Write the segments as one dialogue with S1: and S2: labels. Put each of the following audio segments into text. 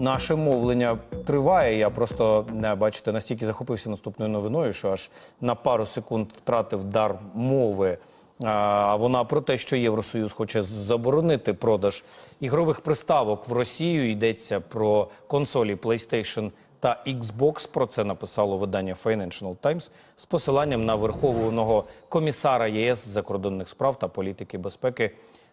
S1: наше мовлення триває. Я просто бачите, настільки захопився наступною новиною, що аж на пару секунд втратив дар мови. А вона про те, що Євросоюз хоче заборонити продаж ігрових приставок в Росію. Йдеться про консолі PlayStation та Xbox. Про це написало видання Financial Times з посиланням на верховного комісара ЄС закордонних справ та політики безпеки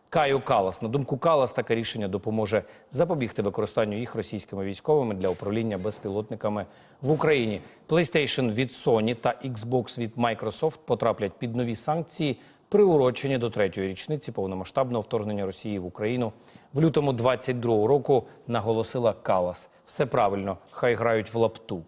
S1: Каю Калас. На думку Калас, таке рішення допоможе запобігти використанню їх російськими військовими для управління безпілотниками в Україні. PlayStation від Sony та Xbox від Microsoft потраплять під нові санкції, приурочені до третьої річниці повномасштабного вторгнення Росії в Україну в лютому 22-го року. Наголосила Калас. Все правильно, хай грають в лапту.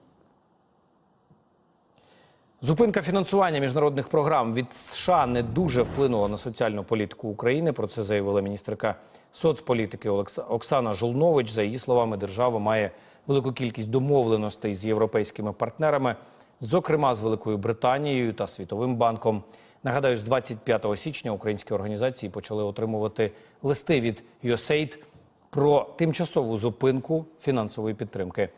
S1: Зупинка фінансування міжнародних програм від США не дуже вплинула на соціальну політику України. Про це заявила міністерка соцполітики Оксана Жолнович. За її словами, держава має велику кількість домовленостей з європейськими партнерами, зокрема з Великою Британією та Світовим банком. Нагадаю, з 25 січня українські організації почали отримувати листи від USAID про тимчасову зупинку фінансової підтримки.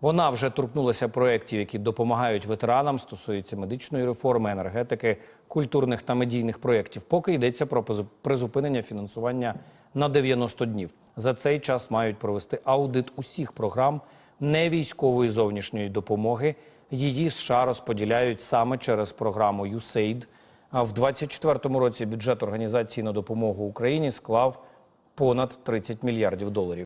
S1: Вона вже торкнулася проєктів, які допомагають ветеранам, стосуються медичної реформи, енергетики, культурних та медійних проєктів. Поки йдеться про призупинення фінансування на 90 днів. За цей час мають провести аудит усіх програм невійськової зовнішньої допомоги. Її США розподіляють саме через програму USAID. А в 2024 році бюджет організації на допомогу Україні склав понад 30 мільярдів доларів.